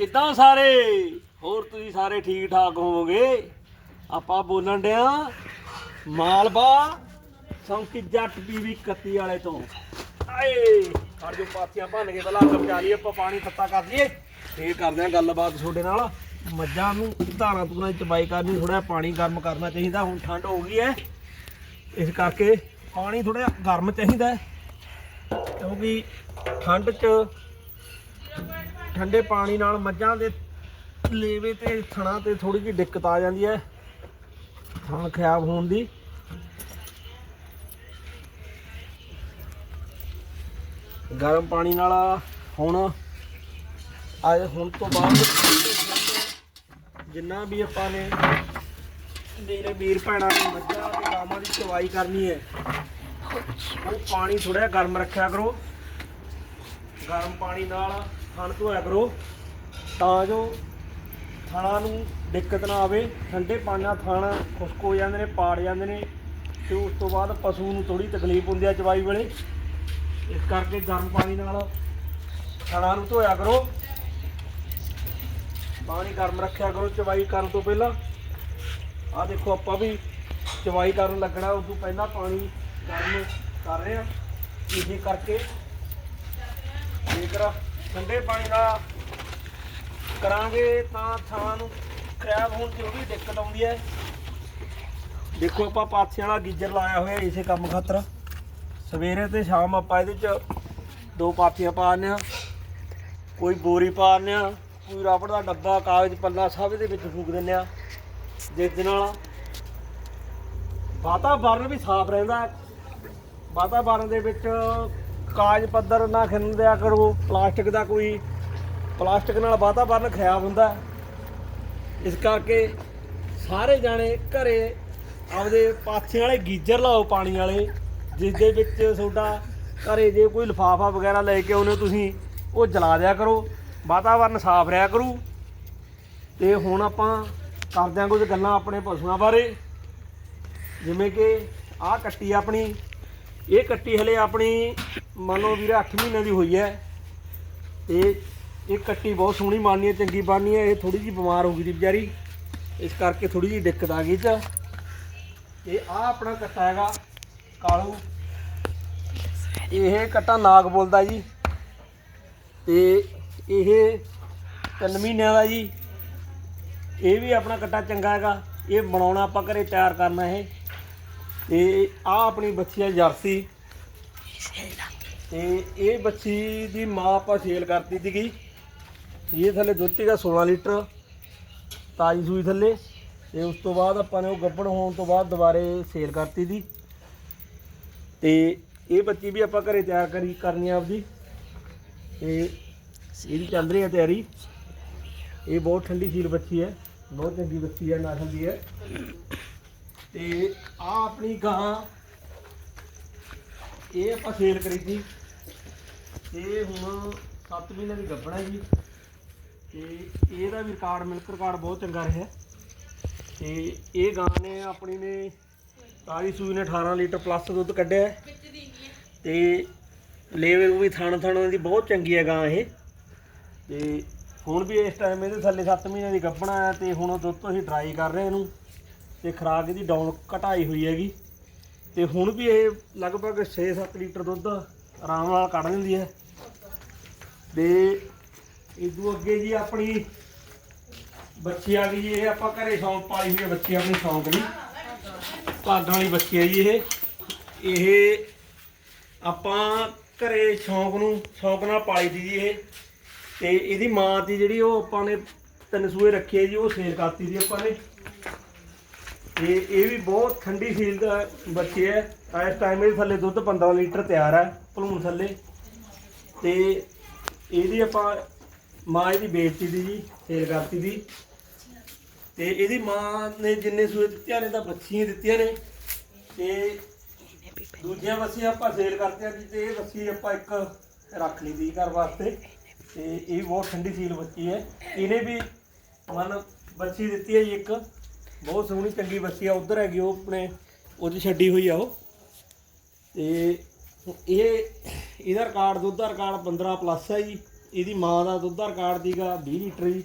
ਕਿੱਦਾਂ ਸਾਰੇ? ਹੋਰ ਤੁਸੀਂ ਸਾਰੇ ਠੀਕ ਠਾਕ ਹੋਵੋਗੇ? ਆਪਾਂ ਬੋਲਣ ਡਿਆ ਮਾਲਵਾ ਸੌਂਕੀ ਜੱਟ ਪੀਵੀ 31 ਵਾਲੇ ਤੋਂ। ਆਏ, ਖੜ ਜੋ ਪਾਥੀਆਂ ਭੰਨ ਕੇ ਪਹਿਲਾਂ ਅੱਗ ਬਚਾ ਲਈਏ, ਆਪਾਂ ਪਾਣੀ ਤੱਤਾ ਕਰ ਲਈਏ। ਫੇਰ ਕਰਦੇ ਆ ਗੱਲਬਾਤ ਤੁਹਾਡੇ ਨਾਲ। ਮੱਝਾਂ ਨੂੰ ਧਾਰਾਂ ਧੂਰਾਂ ਦੀ ਚਬਾਈ ਕਰਨੀ ਥੋੜਾ ਪਾਣੀ ਗਰਮ ਕਰਨਾ ਚਾਹੀਦਾ, ਹੁਣ ਠੰਡ ਹੋ ਗਈ ਹੈ। ਇਸ ਕਰਕੇ ਪਾਣੀ ਥੋੜਾ ਗਰਮ ਚਾਹੀਦਾ ਕਿਉਂਕਿ ਠੰਡ 'ਚ ਠੰਡੇ ਪਾਣੀ ਨਾਲ ਮੱਝਾਂ ਦੇ ਲੇਵੇ ਤੇ ਥਣਾ ਤੇ ਥੋੜੀ ਜਿਹੀ ਦਿੱਕਤ ਆ ਜਾਂਦੀ ਹੈ। ਥਣ ਖਰਾਬ ਹੋਣ ਦੀ। ਗਰਮ ਪਾਣੀ ਨਾਲ ਹੁਣ ਅੱਜ ਹੁਣ ਤੋਂ ਬਾਅਦ ਜਿੰਨਾ ਵੀ ਆਪਾਂ ਨੇ ਮੇਰੇ ਵੀਰ ਭੈਣਾਂ ਨੇ ਮੱਝਾਂ ਤੇ ਗਾਵਾਂ ਦੀ ਚਵਾਈ ਕਰਨੀ ਹੈ, ਉਹ ਪਾਣੀ ਥੋੜਾ ਜਿਹਾ ਗਰਮ ਰੱਖਿਆ ਕਰੋ। ਗਰਮ ਪਾਣੀ ਨਾਲ ਥਣ ਧੋਇਆ ਕਰੋ। ਤਾਂ ਜੋ ਥਣਾ ਨੂੰ ਦਿੱਕਤ ਨਾ ਆਵੇ। ਠੰਡੇ ਪਾਣੀ ਨਾਲ ਥਣ ਖੁਸ਼ਕ ਹੋ ਜਾਂਦੇ ਨੇ, ਪਾੜ ਜਾਂਦੇ ਨੇ ਤੇ ਉਸ ਤੋਂ ਬਾਅਦ ਪਸ਼ੂ ਨੂੰ ਥੋੜੀ ਤਕਲੀਫ ਹੁੰਦੀ ਆ ਚਵਾਈ ਵੇਲੇ। ਇਸ ਕਰਕੇ ਗਰਮ ਪਾਣੀ ਨਾਲ ਥਣਾਂ ਨੂੰ ਧੋਇਆ ਕਰੋ। ਪਾਣੀ ਗਰਮ ਰੱਖਿਆ ਕਰੋ ਚਵਾਈ ਕਰਨ ਤੋਂ ਪਹਿਲਾਂ। ਆਹ ਦੇਖੋ ਆਪਾਂ ਵੀ ਚਵਾਈ ਕਰਨ ਲੱਗਣਾ, ਉਸ ਤੋਂ ਪਹਿਲਾਂ ਪਾਣੀ ਗਰਮ ਕਰ ਰਹੇ ਆ ਇਸੇ ਕਰਕੇ ਜੇਕਰ ਠੰਡੇ ਪਾਣੀ ਦਾ ਕਰਾਂਗੇ ਤਾਂ ਥਾਂ ਨੂੰ ਖਰਾਬ ਹੋਣ ਦੀ ਉਹ ਵੀ ਦਿੱਕਤ ਆਉਂਦੀ ਹੈ। ਦੇਖੋ ਆਪਾਂ ਪਾਥੀਆਂ ਵਾਲਾ ਗੀਜ਼ਰ ਲਾਇਆ ਹੋਇਆ ਇਸੇ ਕੰਮ ਖਾਤਰ। ਸਵੇਰੇ ਤੇ ਸ਼ਾਮ ਆਪਾਂ ਇਹਦੇ ਚ ਦੋ ਪਾਥੀਆਂ ਪਾਉਂਦੇ ਦਿੰਦੇ ਆ ਕੋਈ ਬੋਰੀ ਪਾ ਦਿੰਦੇ ਆ ਕੋਈ ਰਬੜ ਦਾ ਡੱਬਾ, ਕਾਗਜ਼, ਪੱਲਾ ਸਭ ਇਹਦੇ ਵਿੱਚ ਫੂਕ ਦਿੰਦੇ ਆ ਜਿਸ ਦੇ ਨਾਲ ਵਾਤਾਵਰਨ ਵੀ ਸਾਫ਼ ਰਹਿੰਦਾ ਵਾਤਾਵਰਨ ਦੇ ਵਿੱਚ ਕਾਜ ਪੱਧਰ ਨਾ ਖਿੰਨ ਦਿਆ ਕਰੋ, ਪਲਾਸਟਿਕ ਦਾ ਕੋਈ, ਪਲਾਸਟਿਕ ਨਾਲ ਵਾਤਾਵਰਨ ਖਰਾਬ ਹੁੰਦਾ। ਇਸ ਕਰਕੇ ਸਾਰੇ ਜਾਣੇ ਘਰੇ ਆਪਦੇ ਪਾਥੀਆਂ ਵਾਲੇ ਗੀਜ਼ਰ ਲਾਓ ਪਾਣੀ ਵਾਲੇ, ਜਿਸ ਦੇ ਵਿੱਚ ਤੁਹਾਡਾ ਘਰੇ ਜੇ ਕੋਈ ਲਿਫਾਫਾ ਵਗੈਰਾ ਲੈ ਕੇ ਆਉਨੇ ਤੁਸੀਂ, ਉਹ ਜਲਾ ਦਿਆ ਕਰੋ, ਵਾਤਾਵਰਨ ਸਾਫ਼ ਰਿਹਾ ਕਰੂ। ਤੇ ਹੁਣ ਆਪਾਂ ਕਰਦੇ ਹਾਂ ਕੁਝ ਗੱਲਾਂ ਆਪਣੇ ਪਸ਼ੂਆਂ ਬਾਰੇ। ਜਿਵੇਂ ਕਿ ਆਹ ਕੱਟੀ ਆਪਣੀ ਇਹ ਕੱਟੀ ਹਲੇ ਆਪਣੀ, ਮੰਨ ਲਓ ਵੀਰੇ 8 ਮਹੀਨਿਆਂ ਦੀ ਹੋਈ ਹੈ। ਤੇ ਇਹ ਕੱਟੀ ਬਹੁਤ ਸੋਹਣੀ ਬਣਨੀ ਹੈ, ਚੰਗੀ ਬਣਨੀ ਹੈ, ਇਹ ਥੋੜੀ ਜਿਹੀ ਬਿਮਾਰ ਹੋ ਗਈ ਦੀ ਵਿਚਾਰੀ। ਇਸ ਕਰਕੇ ਥੋੜੀ ਜਿਹੀ ਦਿੱਕਤ ਆ ਗਈ ਚ। ਤੇ ਆਹ ਆਪਣਾ ਕੱਟਾ ਹੈਗਾ, ਕਾਲੂ। ਇਹ ਕੱਟਾ ਨਾਗ ਬੋਲਦਾ ਜੀ। ਤੇ ਇਹ 3 ਮਹੀਨਿਆਂ ਦਾ ਜੀ। ਇਹ ਵੀ ਆਪਣਾ ਕੱਟਾ ਚੰਗਾ ਹੈਗਾ। ਇਹ ਬਣਾਉਣਾ ਆਪਾਂ ਘਰੇ ਤਿਆਰ ਕਰਨਾ ਇਹ। ਤੇ ਆ ਆਪਣੀ ਬੱਚੀ ਹੈ ਜਰਸੀ। ਤੇ ਇਹ ਬੱਚੀ ਦੀ ਮਾਂ ਆਪਾਂ ਸੇਲ ਕਰਤੀ ਸੀਗੀ। ਇਹ ਥੱਲੇ ਦੁੱਧ ਸੀਗਾ 16 ਲੀਟਰ, ਤਾਜੀ ਸੂਈ ਥੱਲੇ। ਤੇ ਉਸ ਤੋਂ ਬਾਅਦ ਆਪਾਂ ਨੇ ਉਹ ਗੱਭਣ ਹੋਣ ਤੋਂ ਬਾਅਦ ਦੁਬਾਰੇ ਸੇਲ ਕਰਤੀ ਦੀ। ਤੇ ਇਹ ਬੱਚੀ ਵੀ ਆਪਾਂ ਘਰੇ ਤਿਆਰ ਕਰੀ ਕਰਨੀ ਆ ਆਪਦੀ। ਤੇ ਇਹਦੀ ਚੱਲ ਰਹੀ ਹੈ ਤਿਆਰੀ। ਇਹ ਬਹੁਤ ਠੰਡੀ ਸੀਲ ਬੱਚੀ ਹੈ। ਬਹੁਤ ਚੰਗੀ ਬੱਚੀ ਹੈ ਨਾ ਠੰਡੀ ਹੈ। ਤੇ ਆ ਆਪਣੀ ਗਾਂ ਇਹ ਆਪਾਂ ਸੇਲ ਕਰੀ ਸੀ ਇਹ ਹੁਣ 7 ਮਹੀਨੇ ਦੀ ਗੱਭਣ ਹੈ ਜੀ ਤੇ ਇਹਦਾ ਵੀ ਰਿਕਾਰਡ ਮਿਲਕ ਰਿਕਾਰਡ ਬਹੁਤ ਚੰਗਾ ਰਿਹਾ ਤੇ ਇਹ ਗਾਂ ਨੇ ਆਪਣੀ ਨੇ ਤਾਜੀ ਸੂਈ ਨੇ 18 ਲੀਟਰ ਪਲੱਸ ਦੁੱਧ ਕੱਢਿਆ ਹੈ। ਤੇ ਲੇਵੇ ਵੀ ਥਣ ਥਣ ਦੀ ਬਹੁਤ ਚੰਗੀ ਹੈ ਗਾਂ ਇਹ। ਤੇ ਹੁਣ ਵੀ ਇਸ ਟਾਈਮ ਇਹਦੇ ਥੱਲੇ 7 ਮਹੀਨੇ ਦੀ ਗੱਭਣਾ ਹੈ ਤੇ ਹੁਣ ਦੁੱਧ ਤੋਂ ਅਸੀਂ ਡਰਾਈ ਕਰ ਰਹੇ ਇਹਨੂੰ। ਤੇ ਖਰਾਕ ਇਹਦੀ ਡਾਊਨ ਘਟਾਈ ਹੋਈ ਹੈਗੀ। ਤੇ ਹੁਣ ਵੀ ਇਹ ਲਗਭਗ 6-7 ਲੀਟਰ ਦੁੱਧ ਆਰਾਮ ਨਾਲ ਕੱਢ ਦਿੰਦੀ ਹੈ। ਤੇ ਤੋਂ ਅੱਗੇ ਜੀ ਆਪਣੀ ਬੱਚੀ ਆ ਗਈ ਜੀ, ਇਹ ਆਪਾਂ ਘਰੇ ਸ਼ੌਂਕ ਪਾਲੀ ਹੋਈ ਬੱਚੀ, ਆਪਣੀ ਸ਼ੌਂਕ ਦੀ। ਭਾਗਾਂ ਵਾਲੀ ਬੱਚੀ ਹੈ ਜੀ ਇਹ। ਇਹ ਆਪਾਂ ਘਰੇ ਸ਼ੌਂਕ ਨੂੰ, ਸ਼ੌਂਕ ਨਾਲ ਪਾਲੀ ਦੀ ਜੀ ਇਹ। ਤੇ ਇਹਦੀ ਮਾਂ ਦੀ ਜਿਹੜੀ ਉਹ ਆਪਾਂ ਨੇ ਤਿੰਨ ਸੂਏ ਰੱਖੀ ਹੈ ਜੀ, ਉਹ ਸੇਲ ਕਰਤੀ ਸੀ ਆਪਾਂ ਨੇ। ਤੇ ਇਹ ਵੀ ਬਹੁਤ ਠੰਡੀ ਸੀਲ ਦਾ ਬੱਚੀ ਹੈ ਇਸ ਟਾਈਮ ਇਹ ਥੱਲੇ ਦੁੱਧ 15 ਲੀਟਰ ਤਿਆਰ ਹੈ ਭਲੂਣ ਥੱਲੇ। ਤੇ ਇਹਦੀ ਆਪਾਂ ਮਾਂ ਇਹਦੀ ਵੇਚਤੀ ਦੀ ਜੀ ਸੇਲ ਕਰਤੀ ਦੀ। ਤੇ ਇਹਦੀ ਮਾਂ ਨੇ ਜਿੰਨੇ ਸੂਏ ਦਿੱਤੀਆਂ ਨੇ ਤਾਂ ਬੱਚੀਆਂ ਦਿੱਤੀਆਂ ਨੇ। ਤੇ ਦੂਜੀਆਂ ਬੱਸੀਆਂ ਆਪਾਂ ਸੇਲ ਕਰਤੀਆਂ ਜੀ, ਤੇ ਇਹ ਬੱਸੀ ਆਪਾਂ ਇੱਕ ਰੱਖ ਲਈ ਦੀ ਘਰ ਵਾਸਤੇ। ਤੇ ਇਹ ਬਹੁਤ ਠੰਡੀ ਸੀਲ ਬੱਚੀ ਹੈ। ਇਹਨੇ ਵੀ ਮਨ ਬੱਚੀ ਦਿੱਤੀ ਹੈ ਜੀ ਇੱਕ। ਬਹੁਤ ਸੋਹਣੀ ਚੰਗੀ ਬੱਸੀ ਆ, ਉਧਰ ਹੈਗੀ ਉਹ ਆਪਣੇ, ਉਹ 'ਚ ਛੱਡੀ ਹੋਈ ਆ ਉਹ। ਤੇ ਇਹ, ਇਹਦਾ ਰਿਕਾਰਡ ਦੁੱਧ ਦਾ ਰਿਕਾਰਡ 15 ਪਲੱਸ ਹੈ ਜੀ। ਇਹਦੀ ਮਾਂ ਦਾ ਦੁੱਧ ਦਾ ਰਿਕਾਰਡ ਦੀਗਾ 20 ਲੀਟਰ ਜੀ।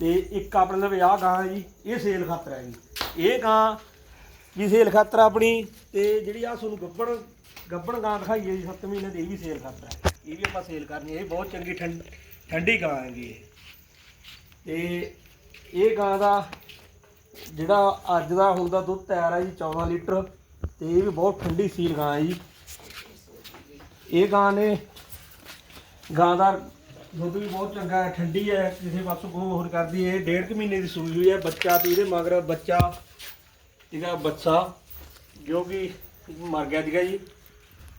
ਤੇ ਇੱਕ ਆਪਣੇ ਲਵੇ ਆਹ ਗਾਂ ਹੈ ਜੀ, ਇਹ ਸੇਲ ਖਾਤਰ ਹੈ ਜੀ। ਇਹ ਗਾਂ ਵੀ ਸੇਲ ਖਾਤਰ ਆਪਣੀ, ਤੇ ਜਿਹੜੀ ਆ ਤੁਹਾਨੂੰ ਗੱਬੜ ਗੱਬੜ ਗਾਂ ਦਿਖਾਈ ਹੈ ਜੀ 7 ਮਹੀਨੇ ਦੀ, ਇਹ ਵੀ ਸੇਲ ਖਾਤਰ ਹੈ ਇਹ ਵੀ ਆਪਾਂ ਸੇਲ ਕਰਨੀ ਹੈ ਇਹ ਬਹੁਤ ਚੰਗੀ ਠੰਡ, ਠੰਡੀ ਗਾਂ ਹੈਗੀ ਇਹ। ਤੇ ਇਹ ਗਾਂ ਦਾ ਜਿਹੜਾ ਅੱਜ ਦਾ ਹੁਣ ਦਾ ਦੁੱਧ ਤਿਆਰ ਹੈ ਜੀ 14 ਲੀਟਰ ਤੇ ਇਹ ਵੀ ਬਹੁਤ ਠੰਡੀ ਸੀਲ ਗਾਂ ਹੈ ਜੀ। ਇਹ ਗਾਂ ਨੇ, ਗਾਂ ਦਾ ਦੁੱਧ ਵੀ ਬਹੁਤ ਚੰਗਾ ਹੈ, ਠੰਡੀ ਹੈ ਕਿਸੇ ਪਾਸੋਂ ਕੋਈ ਹੋਰ ਕਰਦੀ ਹੈ। ਇਹ ਡੇਢ ਕੁ ਮਹੀਨੇ ਦੀ ਸੂਈ ਹੋਈ ਹੈ, ਬੱਚਾ ਤੇ ਇਹਦੇ ਮਗਰ ਬੱਚਾ, ਇਹਦਾ ਬੱਚਾ, ਜੋ ਕਿ ਮਰ ਗਿਆ ਸੀਗਾ ਜੀ।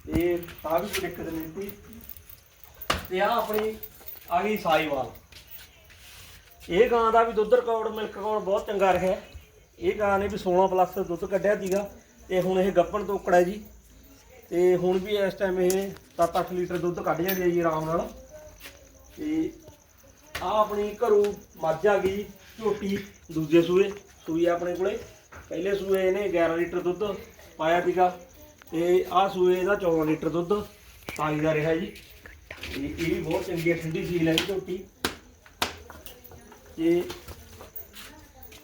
ਇਹ ਤਾਂ ਵੀ ਕੋਈ ਦਿੱਕਤ ਨਹੀਂ ਸੀ। ਤੇ ਆ ਆਪਣੀ ਆ ਗਈ ਸਾਈਵਾਲ ਇਹ ਗਾਂ ਦਾ ਵੀ ਦੁੱਧ ਰਿਕਾਰਡ ਮਿਲਕ ਰਿਕਾਰਡ ਬਹੁਤ ਚੰਗਾ ਰਿਹਾ। ਇਹ ਗਾਂ ਨੇ ਵੀ 16 ਪਲੱਸ ਦੁੱਧ ਕੱਢਿਆ ਸੀਗਾ ਤੇ ਹੁਣ ਇਹ ਗੱਪਣ ਤੋਂ ਉਕੜਾ ਜੀ। ਤੇ ਹੁਣ ਵੀ ਇਸ ਟਾਈਮ ਇਹ 7-8 ਲੀਟਰ ਦੁੱਧ ਕੱਢ ਜਾਂਦੀ ਹੈ ਜੀ ਆਰਾਮ ਨਾਲ। ਤੇ ਆ ਆਪਣੀ ਘਰੋਂ ਮੱਝ ਆ ਗਈ ਝੋਟੀ, ਦੂਜੇ ਸੂਏ, ਸੂਈ ਆਪਣੇ ਕੋਲੇ। ਪਹਿਲੇ ਸੂਏ ਇਹਨੇ 11 ਲੀਟਰ ਦੁੱਧ ਪਾਇਆ ਸੀਗਾ ਤੇ ਆ ਸੂਏ ਇਹਦਾ 14 ਲੀਟਰ ਦੁੱਧ ਤਾਈ ਦਾ ਰਿਹਾ ਜੀ। ਤੇ ਇਹ ਵੀ ਬਹੁਤ ਚੰਗੀ ਠੰਡੀ ਸੀਲ ਹੈ ਇਹ ਝੋਟੀ। ਤੇ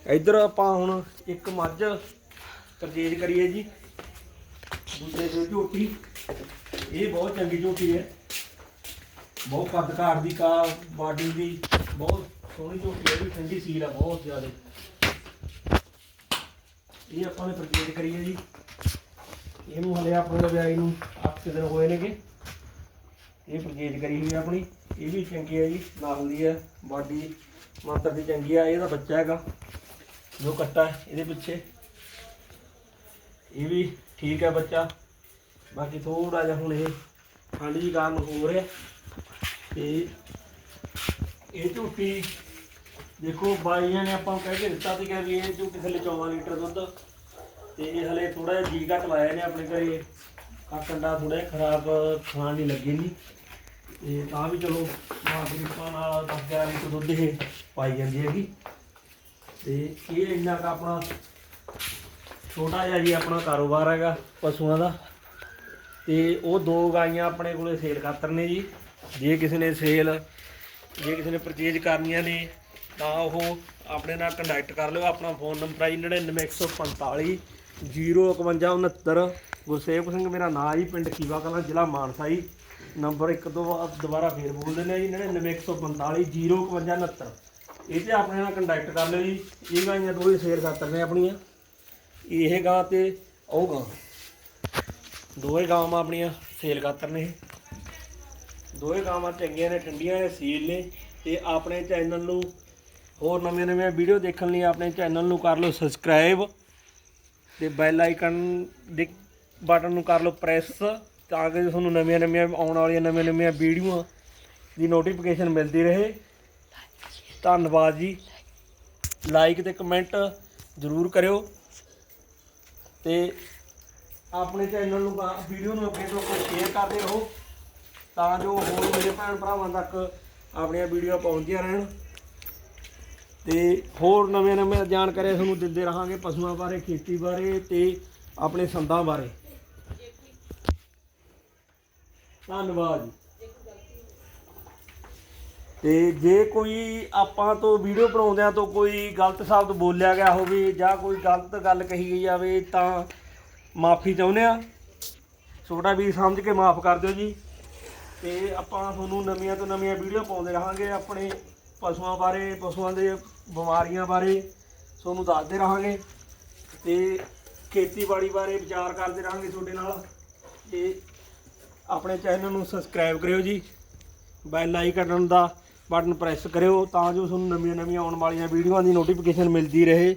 ਇੱਧਰ ਆਪਾਂ ਹੁਣ ਇੱਕ ਮੱਝ ਪਰਚੇਜ ਕਰੀਏ ਜੀ। ਦੂਜੇ ਸੂਏ ਝੋਟੀ। ਇਹ ਬਹੁਤ ਚੰਗੀ ਝੋਟੀ ਹੈ। ਬਹੁਤ ਕੱਦ ਕਾਠ ਦੀ, ਕਾ ਬਾਡੀ ਦੀ, ਬਹੁਤ ਸੋਹਣੀ ਝੋਟੀ ਹੈ ਵੀ ਠੰਡੀ ਸੀਲ ਹੈ ਬਹੁਤ ਜ਼ਿਆਦਾ। ਇਹ ਆਪਾਂ ਨੇ ਪਰਚੇਜ ਕਰੀਏ ਜੀ। ਇਹਨੂੰ ਹਲੇ ਆਪਣੇ ਲਵੇ ਨੂੰ 8 ਦਿਨ ਹੋਏ ਨੇਗੇ। ਇਹ ਪਰਚੇਜ ਕਰੀ ਹੋਈ ਆਪਣੀ। ਇਹ ਵੀ ਚੰਗੀ ਹੈ ਜੀ। ਨਾਲ ਦੀ ਹੈ, ਬਾਡੀ ਮਾਤਰ ਦੀ ਚੰਗੀ ਆ, ਇਹਦਾ ਬੱਚਾ ਹੈਗਾ, ਜੋ ਕੱਟਾ ਇਹਦੇ ਪਿੱਛੇ। ਇਹ ਵੀ ਠੀਕ ਹੈ ਬੱਚਾ। ਬਾਕੀ ਥੋੜਾ ਜਿਹਾ ਹੁਣ ਇਹ ਠੰਡ ਜੀ ਕਾਰਨ ਹੋ ਰਿਹਾ। ਤੇ ਇਹ ਝੂਟੀ, ਦੇਖੋ, ਬਾਈਆਂ ਨੇ ਆਪਾਂ ਕਹਿ ਕੇ ਦਿੱਤਾ ਸੀਗਾ ਵੀ ਇਹ ਝੂਟੀ ਥੱਲੇ 14 ਲੀਟਰ ਦੁੱਧ। ਤੇ ਇਹ ਹਲੇ ਥੋੜਾ ਜਿਹਾ ਜੀ ਘੱਟ ਲਾਇਆ ਨੇ ਆਪਣੇ ਘਰੇ। ਆ ਕੰਡਾ ਥੋੜਾ ਜਿਹਾ ਖਰਾਬ ਖਾਣ ਨਹੀਂ ਲੱਗੇ ਨਹੀਂ ਤੇ ਤਾਂ ਵੀ ਚਲੋ ਮਾਂ ਨਾਲ 10 11 ਲੀਟਰ ਦੁੱਧ ਇਹ ਪਾਈ ਜਾਂਦੀ ਹੈਗੀ। ਤੇ ਇਹ ਇੰਨਾ ਕੁ ਆਪਣਾ ਛੋਟਾ ਜਿਹਾ ਜੀ ਆਪਣਾ ਕਾਰੋਬਾਰ ਹੈਗਾ ਪਸ਼ੂਆਂ ਦਾ। ਤੇ ਉਹ ਦੋ ਗਾਈਆਂ ਆਪਣੇ ਕੋਲੇ ਸੇਲ ਖਾਤਰ ਨੇ ਜੀ। ਜੇ ਕਿਸੇ ਨੇ ਸੇਲ, ਜੇ ਕਿਸੇ ਨੇ ਪਰਚੇਜ ਕਰਨੀਆਂ ਨੇ, ਤਾਂ ਉਹ ਆਪਣੇ ਨਾਲ ਕੰਟੈਕਟ ਕਰ ਲਿਓ। ਆਪਣਾ ਫੋਨ ਨੰਬਰ ਹੈ 99145 05169 ਗੁਰਸੇਵਕ ਸਿੰਘ ਮੇਰਾ ਨਾਮ ਜੀ, ਪਿੰਡ ਖੀਵਾ ਕਲਾਂ, ਜ਼ਿਲ੍ਹਾ ਮਾਨਸਾ ਜੀ। ਨੰਬਰ ਇੱਕ ਤੋਂ ਬਾਅਦ ਦੁਬਾਰਾ ਫੇਰ ਬੋਲ ਦਿੰਦੇ ਆ ਜੀ 99145 05169 ਇਹ ਤੇ ਆਪਣੇ ਨਾਲ ਕੰਟੈਕਟ ਕਰ ਲਿਓ ਜੀ। ਇਹ ਗਾਈਆਂ ਦੋਵੇਂ ਸੇਲ ਖਾਤਰ ਨੇ ਆਪਣੀਆਂ। ਇਹ ਗਾਂ ਤੇ ਉਹ ਗਾਂ। ਦੋਵੇਂ ਗਾਵਾਂ ਆਪਣੀਆਂ ਸੇਲ ਖਾਤਰ ਨੇ ਇਹ। ਦੋਵੇਂ ਗਾਵਾਂ ਚੰਗੀਆਂ ਨੇ, ਠੰਡੀਆਂ ਨੇ, ਸੀਲ ਨੇ। ਤੇ ਆਪਣੇ ਚੈਨਲ ਨੂੰ ਹੋਰ ਨਵੀਆਂ ਨਵੀਆਂ ਵੀਡੀਓ ਦੇਖਣ ਲਈ ਆਪਣੇ ਚੈਨਲ ਨੂੰ ਕਰ ਲਓ ਸਬਸਕ੍ਰਾਈਬ ਤੇ ਬੈਲ ਆਈਕਨ ਦੇ ਬਟਨ ਨੂੰ ਕਰ ਲਓ ਪ੍ਰੈਸ ਤਾਂ ਕਿ ਤੁਹਾਨੂੰ ਨਵੀਆਂ ਨਵੀਆਂ ਆਉਣ ਵਾਲੀਆਂ ਨਵੀਆਂ ਨਵੀਆਂ ਵੀਡੀਓਆਂ ਦੀ ਨੋਟੀਫਿਕੇਸ਼ਨ ਮਿਲਦੀ ਰਹੇ। ਧੰਨਵਾਦ ਜੀ। ਲਾਈਕ ਤੇ ਕਮੈਂਟ ਜ਼ਰੂਰ ਕਰਿਓ। ਤੇ ਆਪਣੇ ਚੈਨਲ ਨੂੰ ਵੀਡੀਓ ਨੂੰ ਅੱਗੇ ਤੋਂ ਅੱਗੇ ਸ਼ੇਅਰ ਕਰਦੇ ਰਹੋ, ਤਾਂ ਜੋ ਹੋਰ ਮੇਰੇ ਭੈਣ ਭਰਾਵਾਂ ਤੱਕ ਆਪਣੀਆਂ ਵੀਡੀਓ ਪਹੁੰਚਦੀਆਂ ਰਹਿਣ। ਤੇ ਹੋਰ ਨਵੇਂ ਨਵੇਂ ਜਾਣਕਾਰੀ ਤੁਹਾਨੂੰ ਦਿੰਦੇ ਰਹਾਂਗੇ ਪਸ਼ੂਆਂ ਬਾਰੇ, ਖੇਤੀ ਬਾਰੇ ਤੇ ਆਪਣੇ ਸੰਦਾਂ ਬਾਰੇ। ਧੰਨਵਾਦ ਜੀ। ਤੇ ਜੇ ਕੋਈ ਆਪਾਂ ਤੋਂ ਵੀਡੀਓ ਬਣਾਉਂਦਿਆਂ ਤੋਂ ਕੋਈ ਗਲਤ ਸ਼ਬਦ ਬੋਲਿਆ ਗਿਆ ਹੋਵੇ ਜਾਂ ਕੋਈ ਗਲਤ ਗੱਲ ਕਹੀ ਗਈ ਜਾਵੇ ਤਾਂ ਮਾਫੀ ਚਾਹੁੰਦੇ ਆ ਛੋਟਾ ਵੀ ਸਮਝ ਕੇ ਮਾਫ ਕਰ ਦਿਓ ਜੀ। ਤੇ ਆਪਾਂ ਤੁਹਾਨੂੰ ਨਵੀਆਂ ਤੋਂ ਨਵੀਆਂ ਵੀਡੀਓ ਪਾਉਂਦੇ ਰਹਾਂਗੇ ਆਪਣੇ ਪਸ਼ੂਆਂ ਬਾਰੇ, ਪਸ਼ੂਆਂ ਦੇ ਬਿਮਾਰੀਆਂ ਬਾਰੇ। ਤੁਹਾਨੂੰ ਦੱਸਦੇ ਰਹਾਂਗੇ। ਤੇ ਖੇਤੀਬਾੜੀ ਬਾਰੇ ਵਿਚਾਰ ਕਰਦੇ ਰਹਾਂਗੇ ਤੁਹਾਡੇ ਨਾਲ। ਤੇ ਆਪਣੇ ਚੈਨਲ ਨੂੰ ਸਬਸਕ੍ਰਾਈਬ ਕਰਿਓ ਜੀ ਬੈਲ ਆਈਕਨ ਦਾ ਬਟਨ ਪ੍ਰੈਸ ਕਰਿਓ ਤਾਂ ਜੋ ਤੁਹਾਨੂੰ ਨਵੀਆਂ ਨਵੀਆਂ ਆਉਣ ਵਾਲੀਆਂ ਵੀਡੀਓਆਂ ਦੀ ਨੋਟੀਫਿਕੇਸ਼ਨ ਮਿਲਦੀ ਰਹੇ।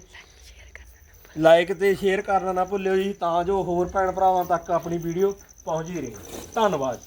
ਲਾਈਕ ਤੇ ਸ਼ੇਅਰ ਕਰਨਾ ਨਾ ਭੁੱਲਿਓ ਜੀ, ਤਾਂ ਜੋ ਹੋਰ ਭੈਣ ਭਰਾਵਾਂ ਤੱਕ ਆਪਣੀ ਵੀਡੀਓ ਪਹੁੰਚਦੀ ਰਹੇ। ਧੰਨਵਾਦ।